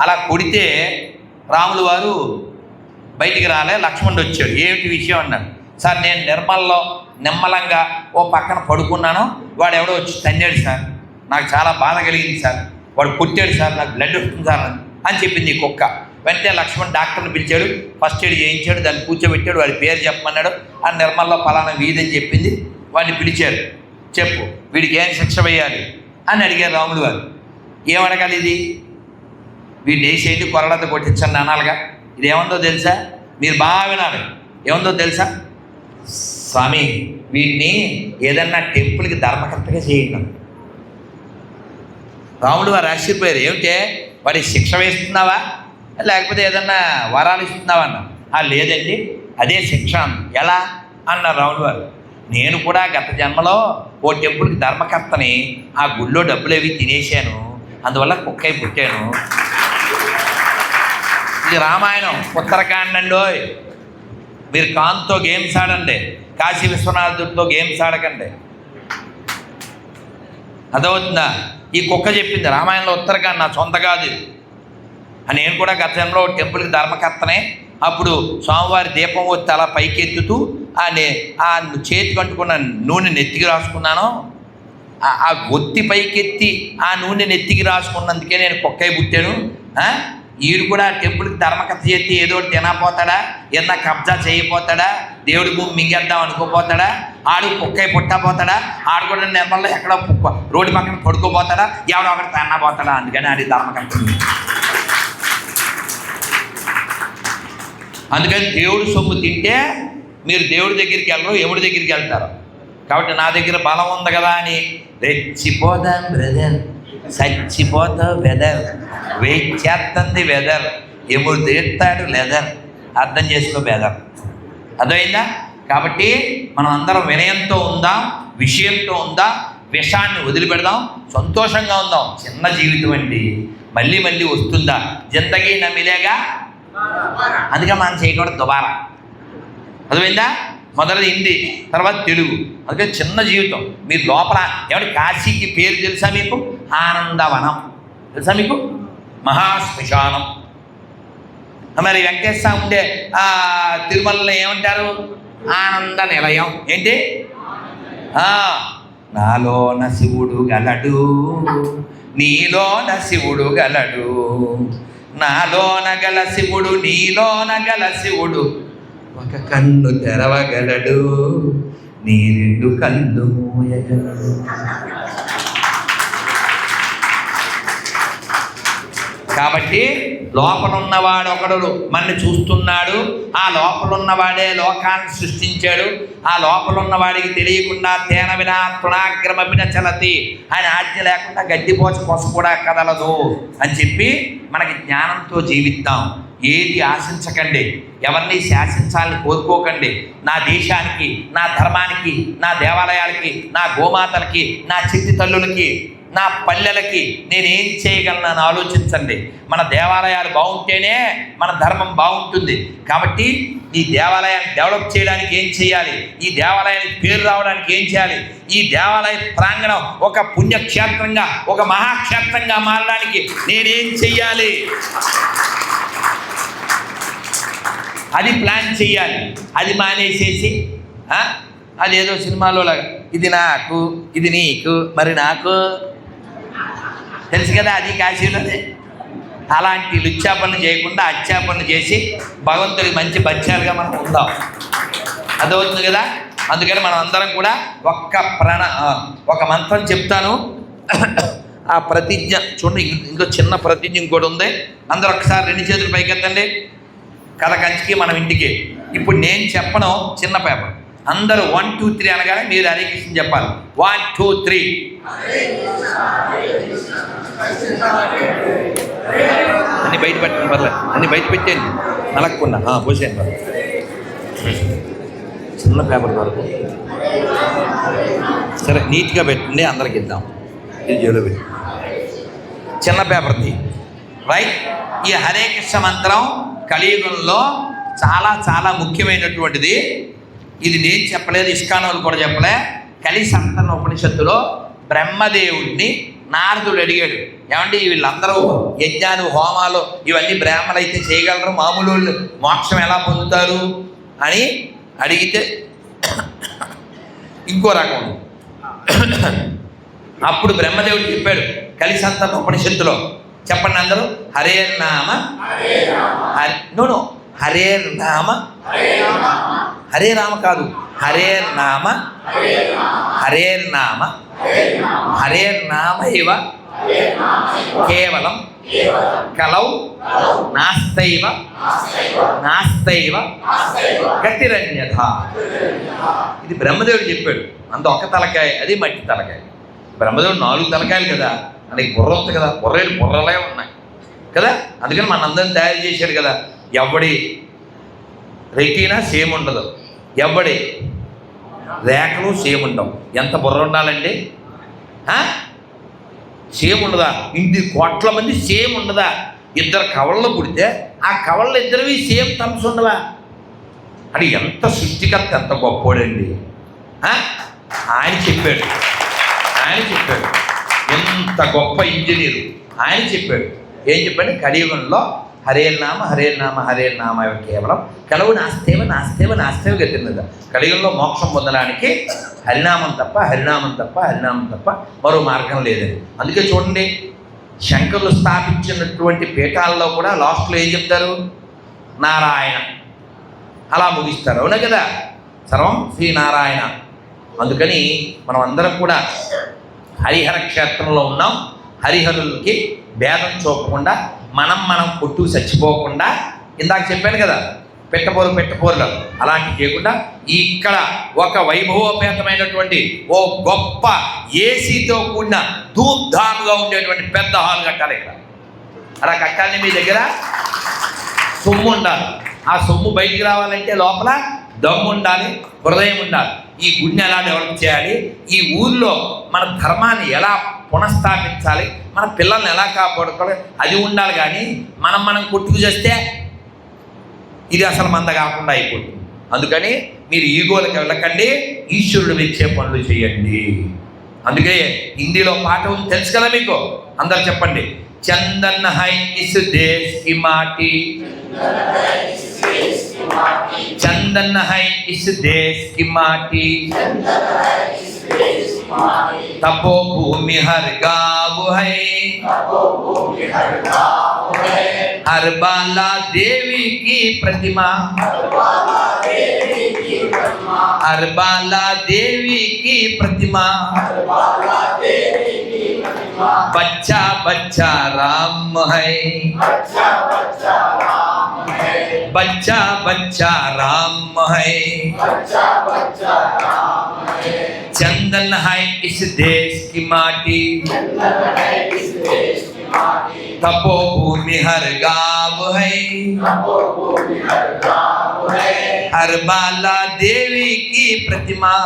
అలా కొడితే రాములు వారు బయటికి రాలే లక్ష్మణుడు వచ్చాడు. ఏమిటి విషయం అన్నాడు. సార్ నేను నిర్మల్లో నిమ్మలంగా ఓ పక్కన పడుకున్నాను. వాడు ఎవడో వచ్చి తన్నాడు సార్. నాకు చాలా బాధ కలిగింది సార్. వాడు కొట్టాడు సార్ నాకు బ్లడ్ వస్తుంది సార్ అని చెప్పింది ఈ కుక్క. వెంటనే లక్ష్మణ్ డాక్టర్ని పిలిచాడు. ఫస్ట్ ఎయిడ్ చేయించాడు దాన్ని కూర్చోబెట్టాడు. వాడి పేరు చెప్పమన్నాడు. ఆ నిర్మల్లో ఫలానా వీధి అని చెప్పింది. వాడిని పిలిచారు. చెప్పు వీడికి ఏం శిక్ష వేయాలి? అని అడిగారు రాములు వారు. ఏం అడగాలి ఇది? వీడిని వేసేయండి కొరలతో కొట్టించండి అనాలిగా. ఇది ఏముందో తెలుసా? మీరు బాగా వినాలి. ఏముందో తెలుసా? స్వామి వీడిని ఏదన్నా టెంపుల్కి ధర్మకర్తగా చేయండి. రాముడు వారు ఆశ్చర్యపోయారు. ఏమిటే? వాడి శిక్ష వేస్తున్నావా? లేకపోతే ఏదన్నా వరాలు ఇస్తున్నావా అన్న లేదండి. అదే శిక్ష ఎలా? అన్నారు రాముడు వారు. నేను కూడా గత జన్మలో ఓ టెంపుల్కి ధర్మకర్తని ఆ గుళ్ళో డబ్బులు అవి తినేశాను. అందువల్ల కుక్క పుట్టాను. ఇది రామాయణం. ఉత్తరకాండంలో మీరు కాంతో గేమ్స్ ఆడండి. కాశీ విశ్వనాథుడితో గేమ్స్ ఆడకండి. అదవుతుందా ఈ కుక్క చెప్పింది రామాయణంలో ఉత్తరకాండ నా సొంత కాదు అని నేను కూడా గతంలో టెంపుల్కి ధర్మకర్తనే. అప్పుడు స్వామివారి దీపం వచ్చి అలా పైకెత్తుతూ ఆ నే- ఆ చేతి కంటుకున్న నూనె నెత్తికి రాసుకున్నాను. ఆ- ఒత్తి పైకెత్తి ఆ నూనె నెత్తికి రాసుకున్నందుకే నేను కుక్కై పుట్టాను. ఈడు కూడా టెంపుల్కి ధర్మకథ చేతి ఏదో ఒకటి తినపోతాడా? ఏదన్నా కబ్జా చేయపోతాడా? దేవుడి భూమి మింగేద్దాం అనుకోపోతాడా? ఆడు కుక్కై పుట్టపోతాడా? ఆడు కూడా నిర్మల్లో ఎక్కడో రోడ్డు పక్కన పడుకోపోతాడా? ఎవడో ఒకటి తన్నపోతాడా? అందుకని ఆడి ధర్మకథ. అందుకని దేవుడు సొమ్ము తింటే మీరు దేవుడి దగ్గరికి వెళ్ళరు ఎవడి దగ్గరికి వెళ్తారు? కాబట్టి నా దగ్గర బలం ఉంది కదా అని రెచ్చిపోదాం బ్రదర్ చచ్చిపోతావు వెదర్. వెయిట్ చేస్తుంది వెదర్. ఎముడు తీస్తాడు లెదర్. అర్థం చేసుకో బెదర్ అర్థమైందా? కాబట్టి మనం అందరం వినయంతో ఉందాం విషయంతో ఉందాం విషాన్ని వదిలిపెడదాం సంతోషంగా ఉందాం. చిన్న జీవితం అండి. మళ్ళీ మళ్ళీ వస్తుందా? జిందగీ నమ్మిలేగా? అందుకే మనం చేయకూడదు దుబారా. అర్థమైందా? మొదలది హిందీ తర్వాత తెలుగు. అందుకే చిన్న జీవితం. మీరు లోపల ఏమంటే కాశీకి పేరు తెలుసా మీకు? ఆనందవనం. తెలుసా మీకు? మహాశ్మశానం. మరి వెంకటేశ్వర స్వామి ఉండే తిరుమలలో ఏమంటారు? ఆనంద నిలయం. ఏంటి? నాలో నాలోన శివుడు గలడు నీలోన శివుడు గలడు నాలోన గల శివుడు నీలోన గల శివుడు. ఒక కన్ను తెరవగలడు నీ రెండు కళ్ళు మూయగలడు. కాబట్టి లోపలున్నవాడు ఒకడు మనని చూస్తున్నాడు. ఆ లోపలున్నవాడే లోకాన్ని సృష్టించాడు. ఆ లోపలున్నవాడికి తెలియకుండా తేన వినా తృణాగ్రమపిన చలతి ఆయన ఆజ్ఞ లేకుండా గడ్డిపోచ కోసం కూడా కదలదు అని చెప్పి మనకి జ్ఞానంతో జీవిద్దాం. ఏది ఆశించకండి ఎవరిని శాసించాలని కోరుకోకండి. నా దేశానికి నా ధర్మానికి నా దేవాలయాలకి నా గోమాతలకి నా చిట్టి తల్లులకి నా పల్లెలకి నేనేం చేయగలనని ఆలోచించండి. మన దేవాలయాలు బాగుంటేనే మన ధర్మం బాగుంటుంది. కాబట్టి ఈ దేవాలయాన్ని డెవలప్ చేయడానికి ఏం చేయాలి? ఈ దేవాలయానికి పేరు రావడానికి ఏం చేయాలి? ఈ దేవాలయ ప్రాంగణం ఒక పుణ్యక్షేత్రంగా ఒక మహాక్షేత్రంగా మారడానికి నేనేం చెయ్యాలి అది ప్లాన్ చేయాలి. అది మానేసేసి అదేదో సినిమాలో లాగా. ఇది నాకు ఇది నీకు మరి నాకు. తెలుసు కదా అది కాశీలోనే. అలాంటి లుచ్చా పనులు చేయకుండా అచ్చా పనులు చేసి భగవంతుడికి మంచి బచ్చాలుగా మనం ఉందాం. అదవుతుంది కదా? అందుకని మనం అందరం కూడా ఒక్క ప్రాణ ఒక మంత్రం చెప్తాను. ఆ ప్రతిజ్ఞ చూడండి ఇంకో చిన్న ప్రతిజ్ఞ ఇంకోటి ఉంది. అందరూ ఒకసారి రెండు చేతులు పైకెత్తండి. కథ కంచికి మనం ఇంటికి. ఇప్పుడు నేను చెప్పను చిన్న పేపర్. అందరూ వన్ టూ త్రీ అనగానే మీరు హరే కృష్ణ చెప్పాలి. One two three. అన్ని బయట పెట్టండి పర్లేదు అన్ని బయట పెట్టేయండి. నలగకుండా ఆ, పోసేయండి పర్లేదు. చిన్న పేపర్ వరకు. సరే నీట్గా పెట్టండి అందరికి ఇద్దాం. ఇది జోలో చిన్న పేపర్ది రైట్. ఈ హరే కృష్ణ మంత్రం కలియుగంలో చాలా చాలా ముఖ్యమైనటువంటిది. ఇది నేను చెప్పలేదు ఇష్కానోలు కూడా చెప్పలే. కలి సంతన ఉపనిషత్తులో బ్రహ్మదేవుడిని నారదుడు అడిగాడు. ఏమంటే వీళ్ళందరూ యజ్ఞాలు హోమాలు ఇవన్నీ బ్రాహ్మణులు అయితే చేయగలరు? మామూలు వాళ్ళు మోక్షం ఎలా పొందుతారు? అని అడిగితే ఇంకో రకం. అప్పుడు బ్రహ్మదేవుడు చెప్పాడు కలిసంతన ఉపనిషత్తులో చెప్పండి అందరూ. హరే నామ. Hari no no. హరే నామ. హరే రామ. కాదు. హరే నామ. హరే నామ. హరే నామ. ఇవ కేవలం కలౌ. నాస్తైవ. నాస్తైవ. గతిరన్యథ. ఇది బ్రహ్మదేవుడు చెప్పాడు. అంత ఒక్క తలకాయ అది మట్టి తలకాయ. బ్రహ్మదేవుడు నాలుగు తలకాయలు కదా. మనకి బుర్ర ఉంది కదా బుర్రేలు బుర్రలే ఉన్నాయి. కదా? అందుకని మన అందరం తయారు చేశాడు కదా ఎవడి రెటీనా సేమ్ ఉండదు. ఎవడి రేఖలు సేమ్ ఉండవు. ఎంత బుర్ర ఉండాలండి? సేమ్ ఉండదా? ఇంటి కోట్ల మంది సేమ్ ఉండదా? ఇద్దరు కవళ్ళు పుడితే ఆ కవళ్ళు ఇద్దరివి సేమ్ తమ్స్ ఉండవా? అది ఎంత సృష్టికర్త ఎంత గొప్పోడండి. ఆయన చెప్పాడు. ఆయన చెప్పాడు. అంత గొప్ప ఇంజనీరు. ఆయన చెప్పాడు. ఏం చెప్పాడు? కలియుగంలో హరేనామ నామ హరే కేవలం కలవు నాస్తేవ నాస్తేవ నాస్తేవ గతిన్నది కలియుగంలో మోక్షం పొందడానికి హరినామం తప్ప హరినామం తప్ప హరినామం తప్ప మరో మార్గం లేదని అందుకే చూడండి శంకర్లు స్థాపించినటువంటి పీఠాల్లో కూడా లాస్ట్లో ఏం చెప్తారు? నారాయణ. అలా ముగిస్తారు. అవునా కదా? సర్వం శ్రీనారాయణ అందుకని మనం అందరం కూడా హరిహర క్షేత్రంలో ఉన్నాం. హరిహరులకి భేదం చూపకుండా మనం మనం కొట్టు చచ్చిపోకుండా ఇందాక చెప్పాను కదా పెట్టపోరు పెట్టపోరులు. అలాంటి చేయకుండా ఇక్కడ ఒక వైభవోపేతమైనటువంటి ఓ గొప్ప ఏసీతో కూడిన ధూమ్ధామ్గా ఉండేటువంటి పెద్ద హాల్ కట్టాలి ఇక్కడ. అలా కట్టాలి మీ దగ్గర సొమ్ము ఉండాలి. ఆ సొమ్ము బయటికి రావాలంటే లోపల దమ్ము ఉండాలి హృదయం ఉండాలి. ఈ గుడిని ఎలా డెవలప్ చేయాలి? ఈ ఊర్లో మన ధర్మాన్ని ఎలా పునఃస్థాపించాలి? మన పిల్లల్ని ఎలా కాపాడుకోవాలి? అది ఉండాలి కానీ మనం మనం కొట్టుకు చేస్తే ఇది అసలు మంద కాకుండా అయిపోతుంది. అందుకని మీరు ఈగోలకు వెళ్ళకండి ఈశ్వరుడు మెచ్చే పనులు చేయండి. అందుకే హిందీలో పాట ఉంది తెలుసు కదా మీకు? అందరు చెప్పండి. चंदन है इस देश की माटी। चंदन है इस देश की माटी। तपो भूमि हर गाँव है। हर बाला देवी की प्रतिमा। हर बाला देवी की प्रतिमा। बच्चा बच्चा राम है। बच्चा बच्चा राम है। चंदन है इस देश की माटी। भूमि हर गाँव है। हर बाला देवी की प्रतिमा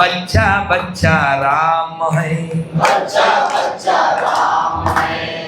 बच्चा बच्चा राम है। बच्चा बच्चा राम है।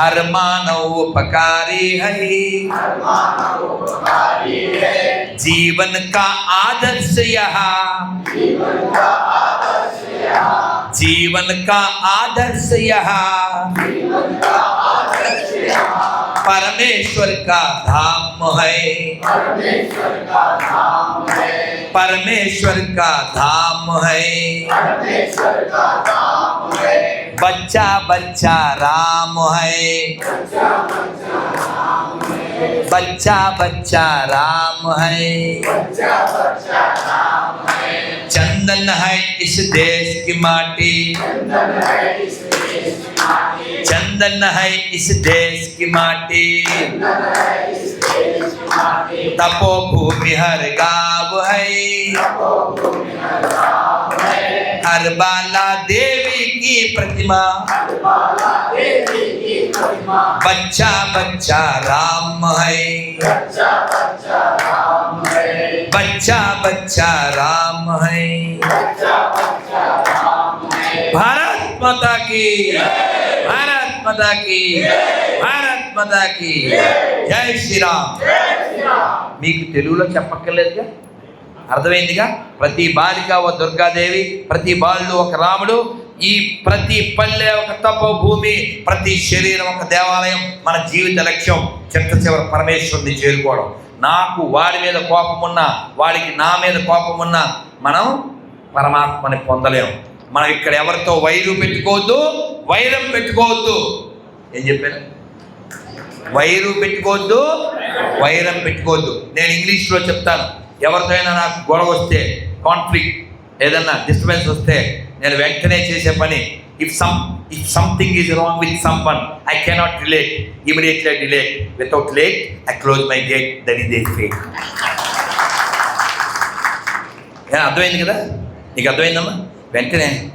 हर मानव उपकारी है। जीवन का आदर्श यहाँ। जीवन का आदर्श यहाँ। परमेश्वर का धाम है। परमेश्वर का धाम है। बच्चा बच्चा राम है। बच्चा बच्चा राम है। चंदन है इस देश की माटी। चंदन है इस देश की माटी। तपो भूमि हर गाँव है। हर बाला देवी की प्रतिमा बच्चा बच्चा राम है बच्चा बच्चा राम है भारत माता की भारत माता की భారత్ మాతా की జై శ్రీరామ్ మీకు తెలుగులో చెప్పక్కర్లేదుగా అర్థమైందిగా? ప్రతి బాలిక ఒక దుర్గాదేవి ప్రతి బాలుడు ఒక రాముడు. ఈ ప్రతి పల్లె ఒక తపోభూమి ప్రతి శరీరం ఒక దేవాలయం. మన జీవిత లక్ష్యం చిట్ట చివరి పరమేశ్వరుని చేరుకోవడం. నాకు వాడి మీద కోపం ఉన్నా వాడికి నా మీద కోపం ఉన్నా మనం పరమాత్మని పొందలేము. మనం ఇక్కడ ఎవరితో వైరు పెట్టుకోవద్దు వైరం పెట్టుకోవద్దు. ఏం చెప్పాను వైరు పెట్టుకోవద్దు వైరం పెట్టుకోవద్దు. నేను ఇంగ్లీష్లో చెప్తాను. ఎవరితో అయినా నాకు గొడవ వస్తే కాన్ఫ్లిక్ట్ ఏదన్నా డిస్టర్బెన్స్ వస్తే నేను వెంటనే చేసే పని if some if something is wrong with someone I cannot relate immediately delete without late I close my gate that is a అర్థమైంది కదా? నీకు అర్థమైందమ్మా? వెంటనే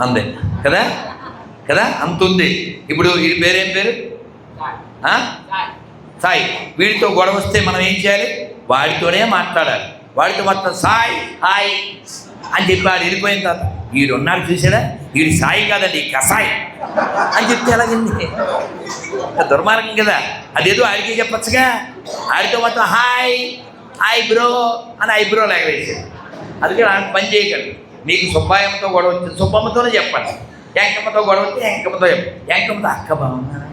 అందే. కదా? కదా? అంత ఉంది. ఇప్పుడు వీడి పేరేం పేరు? సాయి. వీడితో గొడవ వస్తే మనం ఏం చేయాలి? వాడితోనే మాట్లాడాలి. వాడితో మొత్తం సాయి హాయ్ అని చెప్పి వాడు వెళ్ళిపోయిన తర్వాత వీడు ఉన్నాడు చూసాడా వీడి సాయి కాదండి కసాయి అని చెప్తే ఎలాగండి? దుర్మార్గం కదా. అదేదో ఆడికి చెప్పచ్చుగా. ఆడితో మొత్తం హాయ్ హాయ్ బ్రో అని ఐబ్రో బ్రో అందుకే అలాంటి పని చేయకండి మీకు సుబ్బాయమ్మతో గొడవ వచ్చింది సుబ్బమ్మతోనే చెప్పండి. ఎంకమ్మతో గొడవ వస్తే ఎంకమ్మతో చెప్పండి. ఎంకమ్మతో అక్క బాగున్నారా?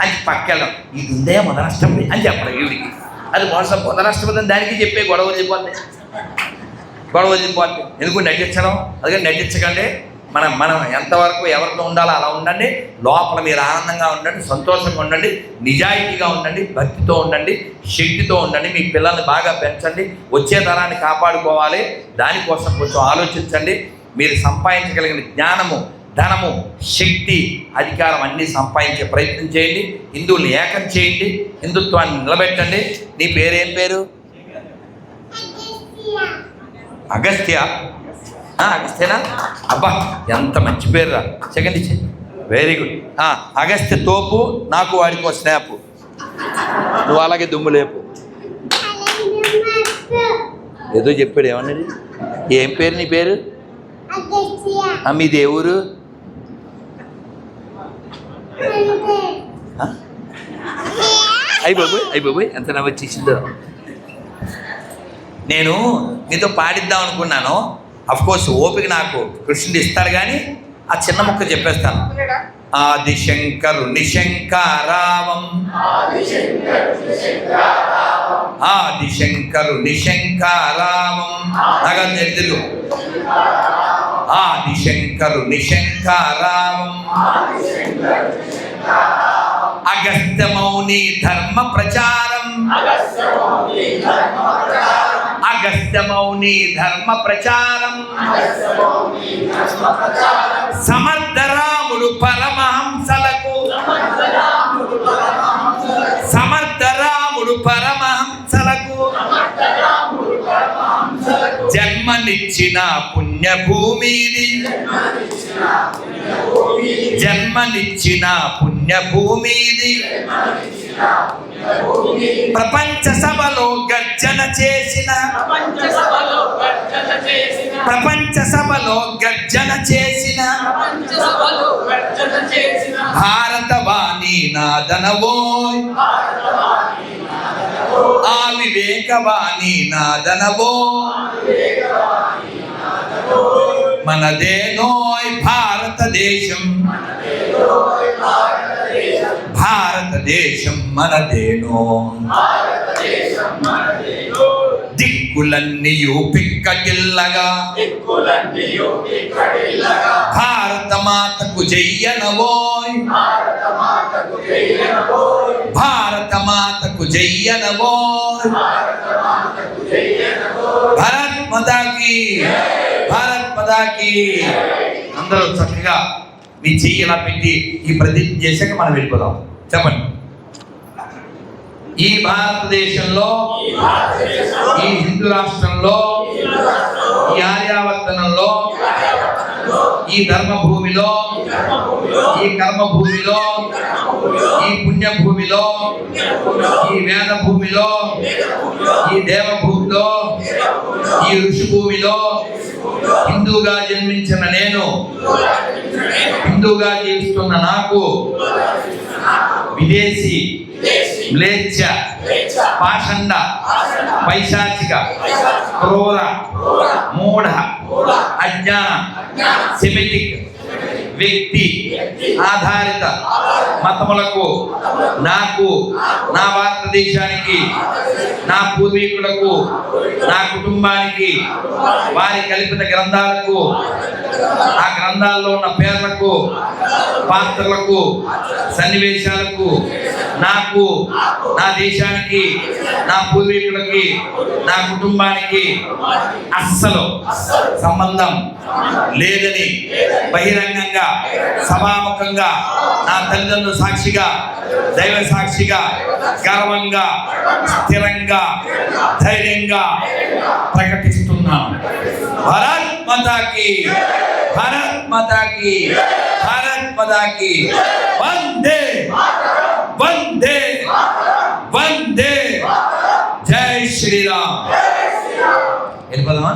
అని పక్కెళ్ళం ఇది ఉందే మొదనష్టమి అని చెప్పడం ఈవిడికి. అది మోసం పొంద నష్టపోతుంది దానికి చెప్పే గొడవ వదిలిపోద్ది గొడవ వదిలిపోద్ది ఎందుకు నటించడం? అందుకని నటించకండి. మనం మనం ఎంతవరకు ఎవరితో ఉండాలో అలా ఉండండి. లోపల మీరు ఆనందంగా ఉండండి సంతోషంగా ఉండండి నిజాయితీగా ఉండండి భక్తితో ఉండండి శక్తితో ఉండండి మీ పిల్లల్ని బాగా పెంచండి వచ్చే తరాన్ని కాపాడుకోవాలి. దానికోసం కొంచెం ఆలోచించండి. మీరు సంపాదించగలిగిన జ్ఞానము ధనము శక్తి అధికారం అన్నీ సంపాదించే ప్రయత్నం చేయండి. హిందువుల్ని ఏకం చేయండి. హిందుత్వాన్ని నిలబెట్టండి. నీ పేరేం పేరు? అగస్త్య. అగస్త్యనా? అబ్బా ఎంత మంచి పేరు రా సెకండ్ ఇచ్చే వెరీ గుడ్ అగస్త్య తోపు నాకు వాడికి ఒక స్నాప్. నువ్వు అలాగే దుమ్ము లేపు. ఏదో చెప్పాడు ఏమన్నది? ఏం పేరు నీ పేరు? మీది ఏ ఊరు? అయ్యి బాబోయ్ అయ్యి బాబోయ్ ఎంత నవ్వు వచ్చేసిందో. నేను మీతో పాడిద్దాం అనుకున్నాను. కోర్స్ ఓపిక నాకు కృష్ణుడు ఇస్తాడు కానీ ఆ చిన్న ముక్క చెప్పేస్తాను. ఆదిశంకరు నిశంకారావం. ఆదిశంకరు నిశంకారావం. నాకు తెలుగు ఆదిశంకరు నిశంకారావం. అగస్త్య మౌని ధర్మ ప్రచారం అగస్త్య మౌని ధర్మ ప్రచారం సమర్థ రాముడు పరమహంసలకు. సమర్థ జన్మనిచ్చిన పుణ్యభూమిది. జన్మనిచ్చిన పుణ్యభూమిది. ప్రపంచ సభలో గర్జన చేసిన. ప్రపంచ సభలో గర్జన చేసిన. భారతవాణి సభలో ఆ వివేకవాణి నాదనవో. మనదేనోయ్ భారతదేశం. భారతదేశం మనదేనో. దిక్కులన్నీయు పిక్కటిల్లగా భారత మాతకు జయ్యనవోయ్. భారత మాతకు జయ్యనవోయ్. భారత్ మాతాకి భారత్ మాతాకి. అందరూ చక్కగా మీ చెయ్యి ఇలా పెట్టి ఈ ప్రతిజ్ఞ చేశాక మనం వెళ్ళిపోదాం. చెప్పండి. ఈ భారతదేశంలో ఈ హిందూ రాష్ట్రంలో ఈ ఆర్యావర్తనంలో ఈ ధర్మభూమిలో ఈ కర్మభూమిలో ఈ పుణ్యభూమిలో ఈ వేద భూమిలో ఈ దేవభూమిలో ఈ ఋషి భూమిలో హిందూగా జన్మించిన నేను హిందూగా జీవిస్తున్న నాకు విదేశీ మ్లేచ్ఛ పాషండ పైశాచిక క్రూర మూఢ అజ్ఞాన సెమిటిక్ వ్యక్తి ఆధారిత. మతములకు నాకు నా భారతదేశానికి నా పూర్వీకులకు నా కుటుంబానికి వారి కల్పిత గ్రంథాలకు ఆ గ్రంథాల్లో ఉన్న పేర్లకు పాత్రలకు సన్నివేశాలకు నాకు నా దేశానికి నా పూర్వీకులకి నా కుటుంబానికి అస్సలు సంబంధం లేదని బహిరంగంగా సభాముఖంగా నా తల్లిదండ్రులు సాక్షిగా దైవ సాక్షిగా గర్వంగా స్థిరంగా ధైర్యంగా ప్రకటిస్తున్నాను భారత్ మాతాకి భారత్ మాతాకి భారత్ మాతాకి వందే వందే వందే. జై శ్రీరామ్. వెళ్ళిపోదామా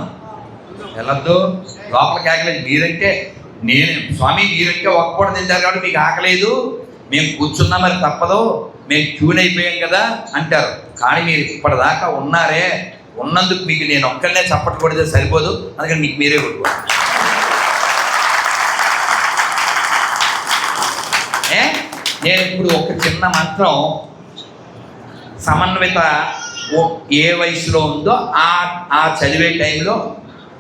వెళ్ళొద్దు. లోపల కేకలేదు మీరంటే నేను. స్వామి మీరంటే ఒక్క తింటారు కాబట్టి మీకు ఆకలేదు మేము కూర్చున్నా మరి తప్పదు మేము ట్యూన్ అయిపోయాం కదా అంటారు. కానీ మీరు ఇప్పటిదాకా ఉన్నారే ఉన్నందుకు మీకు నేను ఒక్కళ్ళనే చప్పట్లు కొడితే సరిపోదు అందుకని మీకు మీరే కొట్టుకోండి ఏ? నేను ఇప్పుడు ఒక చిన్న మంత్రం సమన్విత ఓ- ఏ వయసులో ఉందో ఆ ఆ చదివే టైంలో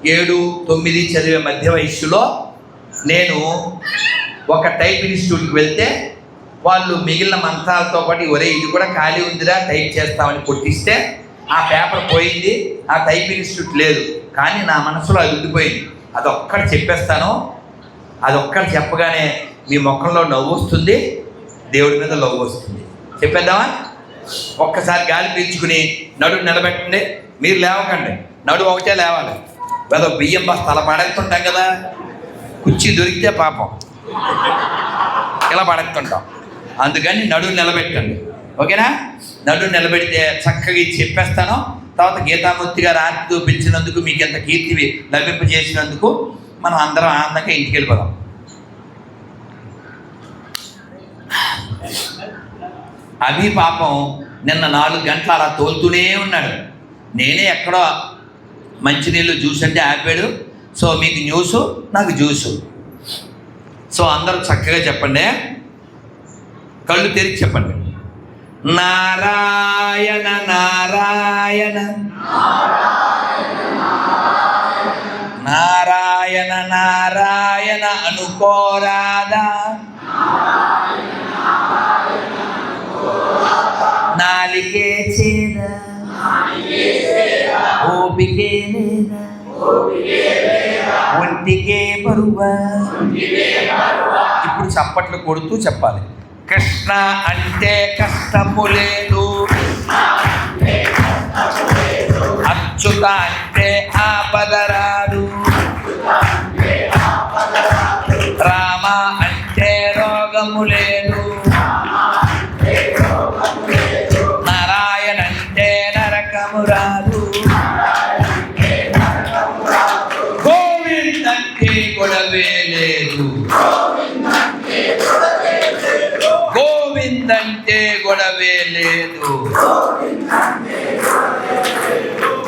ఏడు తొమ్మిది చదివే మధ్య వయస్సులో నేను ఒక టైప్ ఇన్స్టిట్యూట్కి వెళ్తే వాళ్ళు మిగిలిన మంత్రాలతో పాటు ఒరే ఇది కూడా ఖాళీ ఉందిరా టైప్ చేస్తామని కొట్టిస్తే ఆ పేపర్ పోయింది ఆ టైప్ ఇన్స్టిట్యూట్ లేదు. కానీ నా మనసులో అది ఉండిపోయింది. అదొక్కటి చెప్పేస్తాను. అదొక్కటి చెప్పగానే మీ ముఖంలో నవ్వు వస్తుంది దేవుడి మీద నవ్వు వస్తుంది. చెప్పేద్దామా? ఒక్కసారి గాలి పీల్చుకుని నడు నిలబెట్టండి. మీరు లేవకండి. నడు ఒకటే లేవాలి. ఏదో బియ్యం బస్ తల పడేస్తుంటాం కదా. కుర్చీ దొరికితే పాపం. ఇలా పడేస్తుంటాం. అందుకని నడువు నిలబెట్టండి. ఓకేనా? నడువు నిలబెడితే చక్కగా చెప్పేస్తాను. తర్వాత గీతామూర్తి గారు ఆర్తి చూపించినందుకు మీకు ఎంత కీర్తి లభింపజేసినందుకు మనం అందరం ఆనందంగా ఇంటికి వెళ్ళిపోదాం. అభి పాపం నిన్న నాలుగు గంటలు అలా తోలుతూనే ఉన్నాడు. నేనే ఎక్కడో మంచినీళ్ళు జ్యూస్ అంటే ఆపాడు. సో మీకు న్యూస్ నాకు జ్యూసు. సో అందరూ చక్కగా చెప్పండి. కళ్ళు తెరిచి చెప్పండి. నారాయణ నారాయణ. నారాయణ నారాయణ అనుకోరాదా నాలికే చేద. ఓపికే లేదా ఒంటికే బరువా. ఇప్పుడు చప్పట్లు కొడుతూ చెప్పాలి. కృష్ణ అంటే కష్టము లేదు. అచ్యుత అంటే ఆపదరాడు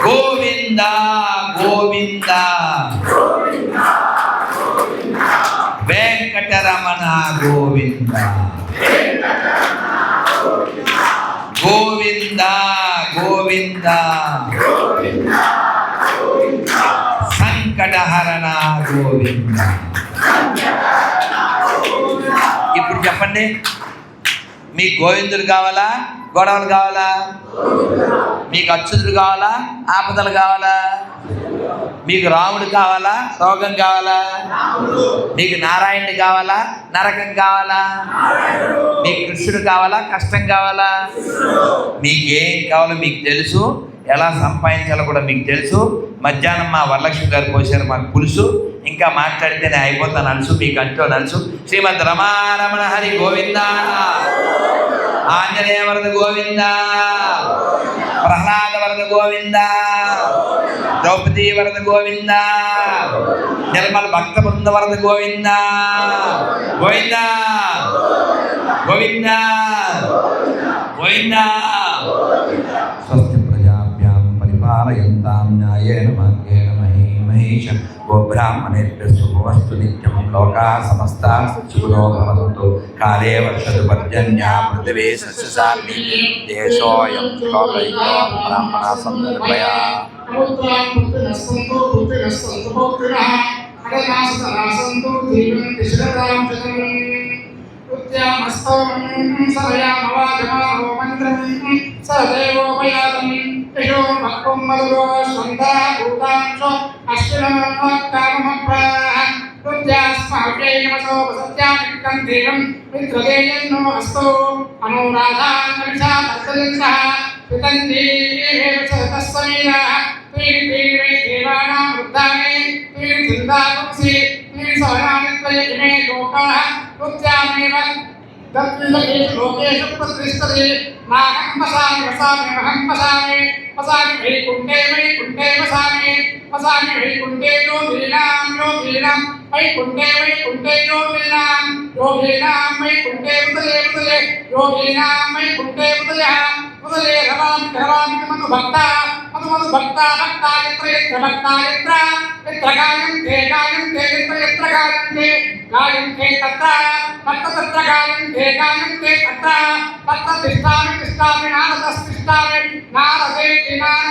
గోవింద గోవింద. వెంకటరమణ గోవింద. గోవింద గోవింద. సంకటహరణ గోవింద. ఇప్పుడు చెప్పండి. మీకు గోవిందుడు కావాలా? గొడవలు కావాలా? మీకు అచ్యుతుడు కావాలా? ఆపదలు కావాలా? మీకు రాముడు కావాలా? రోగం కావాలా? మీకు నారాయణుడు కావాలా? నరకం కావాలా? మీకు కృష్ణుడు కావాలా? కష్టం కావాలా? మీకు ఏం కావాలో మీకు తెలుసు. ఎలా సంపాదించాలో కూడా మీకు తెలుసు. మధ్యాహ్నం మా వరలక్ష్మి గారు పోసారు మాకు పులుసు. ఇంకా మాట్లాడితేనే అయిపోతాను నలుసు మీకు అంటూ నలుసు. శ్రీమద్ రమారమణ హరి గోవింద. ఆంజనేయ వరద గోవింద. ప్రహ్లాద వరద గోవింద. ద్రౌపది వరద గోవింద. నిర్మల భక్త బృంద వరద గోవింద. గోవింద. గోవింద. గోవింద. మహేష గోబ్రాహ్మణేభ్య నిత్యం లోకా సమస్త సుఖినో భవంతు కాలే వర్షదు పర్జన్యా పృథివీ సస్యసాన్ని దేశోయం శ్లోకైకో బ్రాహ్మణ సందర్భయా సదేవోపయాతం యశో మక్వం మధురో స్వందా భూతాంశో అశ్వినమకామప్రాహ ప్రత్యాస్మావ్యయమసోపసత్యామిక్కం దేవం మిత్రదేయన్నో అస్తో అనురాధాన్విషా భక్తలింగः పితంజీవేవ తస్సమీరాः తీరి తీరి దేవానాం వృద్ధానే తీరి చిందాపుంసి తీరి సవనానిత్వయ ఇమే లోకాः నృత్యామేవ దత్విలేషు లోకేషు ప్రతిష్టతి నాహం వసామి వసామి మహం వసామి వసామి వైకుంఠే వైకుంఠే వసామి వసామి వైకుంఠే యోగీనాం యోగీనాం వైకుంఠే వైకుంఠే యోగీనాం యోగీనాం వైకుంఠే ఉదయే ఉదయే యోగీనాం వైకుంఠే ఉదయः ఉదయే రవామి రవామి మను భక్త మను మను భక్త భక్త యత్ర యత్ర భక్త యత్ర యత్ర గాయంతే గాయంతే యత్ర యత్ర గాయంతే గాయంతే తత్ర తత్ర తత్ర గాయంతే గాయంతే తత్ర తత్ర తిష్టామి తిష్టామి నారదస్ నారదస్తిష్టామి నారదేతి నారదః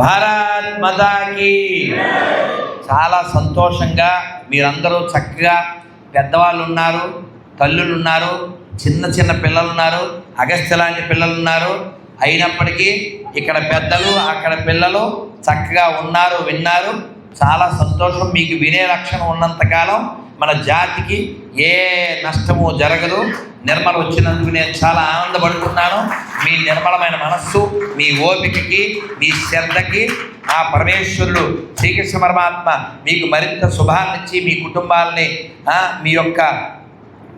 భారత్ మదాకి చాలా సంతోషంగా మీరందరూ చక్కగా పెద్దవాళ్ళు ఉన్నారు తల్లులు ఉన్నారు చిన్న చిన్న పిల్లలు ఉన్నారు అగస్త్య లాంటి పిల్లలు ఉన్నారు. అయినప్పటికీ ఇక్కడ పెద్దలు అక్కడ పిల్లలు చక్కగా ఉన్నారు విన్నారు. చాలా సంతోషం మీకు వినే లక్షణం ఉన్నంతకాలం మన జాతికి ఏ నష్టము జరగదు. నిర్మల వచ్చినందుకు నేను చాలా ఆనందపడుతున్నాను. మీ నిర్మలమైన మనస్సు మీ ఓపికకి మీ శ్రద్ధకి ఆ పరమేశ్వరుడు శ్రీకృష్ణ పరమాత్మ మీకు మరింత శుభాన్నిచ్చి మీ కుటుంబాలని మీ యొక్క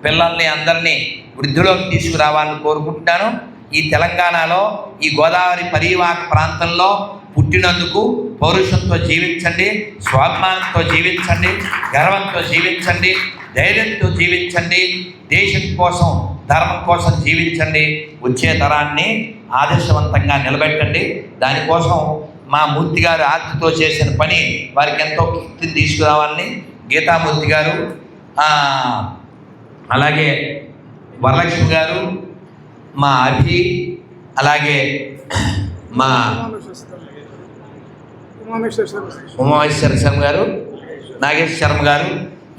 పిల్లల్ని అందరినీ వృద్ధిలోకి తీసుకురావాలని కోరుకుంటున్నాను. ఈ తెలంగాణలో ఈ గోదావరి పరీవాహక ప్రాంతంలో పుట్టినందుకు పౌరుషంతో జీవించండి స్వాభిమానంతో జీవించండి గర్వంతో జీవించండి ధైర్యంతో జీవించండి దేశం కోసం ధర్మం కోసం జీవించండి వచ్చే తరాన్ని ఆదర్శవంతంగా నిలబెట్టండి. దానికోసం మా మూర్తి గారు ఆర్తితో చేసిన పని వారికి ఎంతో కీర్తిని తీసుకురావాలని గీతామూర్తి గారు అలాగే వరలక్ష్మి గారు మా అభి అలాగే మా ఉమామేశ్వర శర్మ గారు నాగేశ్వర శర్మ గారు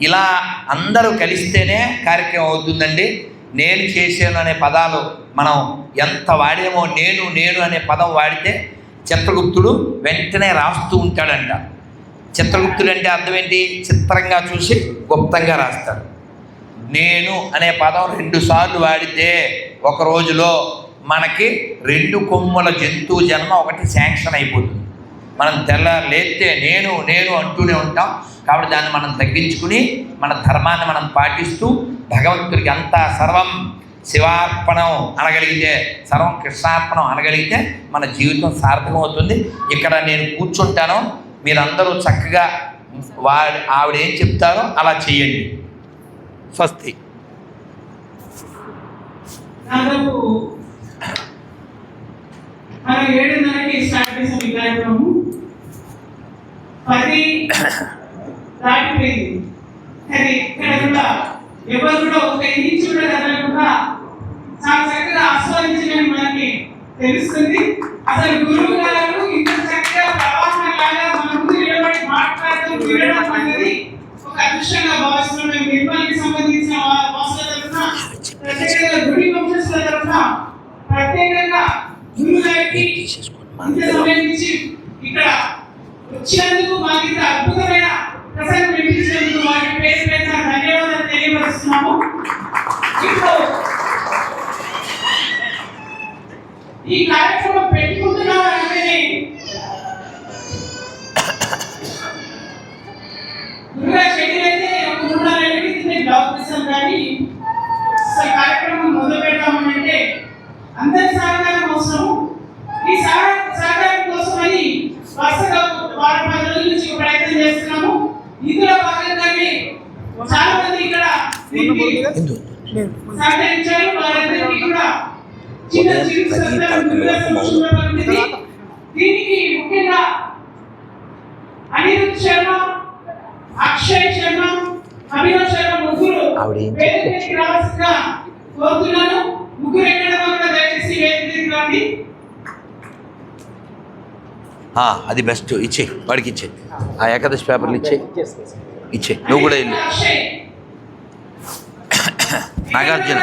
ఇలా అందరూ కలిస్తేనే కార్యక్రమం అవుతుందండి. నేను చేశాను అనే పదాలు మనం ఎంత వాడామో నేను నేను అనే పదం వాడితే చిత్రగుప్తుడు వెంటనే రాస్తూ ఉంటాడంట. చిత్రగుప్తుడు అంటే అర్థం ఏంటి? చిత్రంగా చూసి గుప్తంగా రాస్తాడు. నేను అనే పదం రెండుసార్లు వాడితే ఒక రోజులో మనకి రెండు కొమ్ముల జంతువు జన్మ ఒకటి శాంక్షన్ అయిపోతుంది. మనం తెల్ల లేస్తే నేను నేను అంటూనే ఉంటాం. కాబట్టి దాన్ని మనం తగ్గించుకుని మన ధర్మాన్ని మనం పాటిస్తూ భగవంతుడికి అంతా సర్వం శివార్పణం అనగలిగితే సర్వం కృష్ణార్పణం అనగలిగితే మన జీవితం సార్థకమవుతుంది. ఇక్కడ నేను కూర్చుంటాను. మీరందరూ చక్కగా వా ఆవిడ ఏం చెప్తారో అలా చేయండి. స్వస్తి. దాదాపు మనం ఏడున్నరకి స్టార్ట్ చేసాం ఈ కార్యక్రమం. పది దాటిపోయింది. కానీ ఇక్కడ కూడా ఎవరు కూడా ఒక ఇంచు కూడా కదలకుండా చాలా చక్కగా ఆస్వాదించడం మనకి తెలుస్తుంది. అసలు గురువు గారు ఇంత చక్కగా ప్రవాహం లాగా మన ముందు నిలబడి మాట్లాడుతూ వినడం అనేది ఒక అదృష్టంగా భావిస్తున్నాం మేము నిర్మల్కి సంబంధించిన వాసుల తరఫున ప్రత్యేకంగా గుడి వంశస్థుల తరఫున ప్రత్యేకంగా గురువు గారికి ఇంత సమయం ఇచ్చి ఇక్కడ వచ్చినందుకు మాకు ఇంత అద్భుతమైన ప్రసంగం వినిపించినందుకు వారి పేరు పేరున ధన్యవాదాలు తెలియపరుస్తున్నాము ఇప్పుడు ఈ కార్యక్రమం పెట్టుకుంటున్నాం అంటే గురుగా షెడ్యూల్ అయితే ఒక మూడు నాలుగు ఏళ్ళ క్రితమే డెవలప్ చేశాం కానీ అసలు కార్యక్రమం మొదలు పెడతామని అంటే అందరి సహకారం అవసరం ఈ సహ- సహకారం కోసమని వరుసగా వారం పది రోజుల నుంచి ప్రయత్నం చేస్తున్నాము ఇందులో భాగంగానే చాలా మంది ఇక్కడ దీనికి సహకరించారు వారందరికీ కూడా చిన్న ఉదయం చిన్న పది సత్కారం పదకొండు గురుగా వరకు మౌనం. సమక్షంలో దీనికి ముఖ్యంగా అనిరుద్ శర్మ అక్షయ్ శర్మ అభినవ్ శర్మ ముగ్గురు ఆవిడ ఏం వేదిక మీదకి రావాల్సిందిగా కోరుతున్నాను. ముగ్గురు ఎక్కడ కూడా దయచేసి వేదిక మీదకి రండి. ఆ, అది బెస్ట్ ఇచ్చే వాడికి ఇచ్చే. ఆ ఏకాదశి పేపర్లు ఇచ్చే. ఇచ్చే. నువ్వు కూడా వెళ్ళు. నాగార్జున